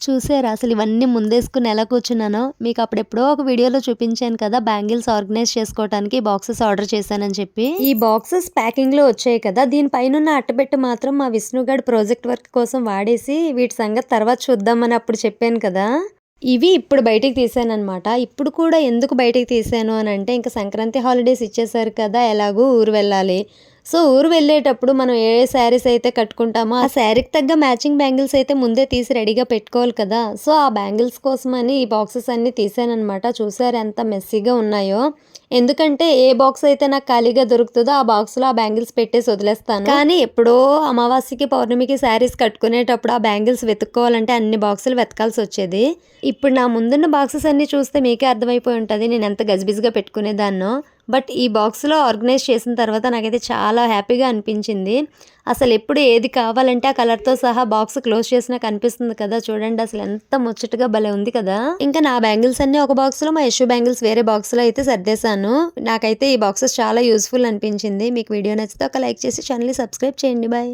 చూసారా? అసలు ఇవన్నీ ముందేసుకుని ఎలా కూర్చున్నానో? మీకు అప్పుడెప్పుడో ఒక వీడియోలో చూపించాను కదా బ్యాంగిల్స్ ఆర్గనైజ్ చేసుకోవడానికి బాక్సెస్ ఆర్డర్ చేశానని చెప్పి. ఈ బాక్సెస్ ప్యాకింగ్లో వచ్చాయి కదా దీనిపైన ఉన్న అట్టబెట్టు మాత్రం మా విష్ణుగఢ్ ప్రాజెక్ట్ వర్క్ కోసం వాడేసి వీటి సంగతి తర్వాత చూద్దామని అప్పుడు చెప్పాను కదా. ఇవి ఇప్పుడు బయటికి తీసాను అనమాట ఇప్పుడు కూడా ఎందుకు బయటికి తీసాను అని అంటే ఇంకా సంక్రాంతి హాలిడేస్ ఇచ్చేసారు కదా ఎలాగూ ఊరు వెళ్ళాలి. సో ఊరు వెళ్ళేటప్పుడు మనం ఏ శారీస్ అయితే కట్టుకుంటామో ఆ శారీకి తగ్గ మ్యాచింగ్ బ్యాంగిల్స్ అయితే ముందే తీసి రెడీగా పెట్టుకోవాలి కదా. సో ఆ బ్యాంగిల్స్ కోసమని ఈ బాక్సెస్ అన్ని తీసానమాట చూసారు ఎంత మెస్సీగా ఉన్నాయో. ఎందుకంటే ఏ బాక్స్ అయితే నాకు ఖాళీగా దొరుకుతుందో ఆ బాక్స్లో ఆ బ్యాంగిల్స్ పెట్టేసి వదిలేస్తాను. కానీ ఎప్పుడో అమావాస్యకి పౌర్ణమికి శారీస్ కట్టుకునేటప్పుడు ఆ బ్యాంగిల్స్ వెతుక్కోవాలంటే అన్ని బాక్సులు వెతకాల్సి వచ్చేది. ఇప్పుడు నా ముందున్న బాక్సెస్ అన్ని చూస్తే మీకే అర్థమైపోయి ఉంటుంది నేను ఎంత గజిబిజిగా పెట్టుకునేదాన్నో. బట్ ఈ బాక్స్లో ఆర్గనైజ్ చేసిన తర్వాత నాకైతే చాలా హ్యాపీగా అనిపించింది. అసలు ఎప్పుడు ఏది కావాలంటే ఆ కలర్తో సహా బాక్స్ క్లోజ్ చేసినా కనిపిస్తుంది కదా. చూడండి అసలు ఎంత ముచ్చటగా భలే ఉంది కదా. ఇంకా నా బ్యాంగిల్స్ అన్ని ఒక బాక్స్లో మా యశు బ్యాంగిల్స్ వేరే బాక్స్లో అయితే సర్దేశాను. నాకైతే ఈ బాక్సెస్ చాలా యూస్ఫుల్ అనిపించింది. మీకు వీడియో నచ్చితే ఒక లైక్ చేసి ఛానల్ని సబ్స్క్రైబ్ చేయండి. బాయ్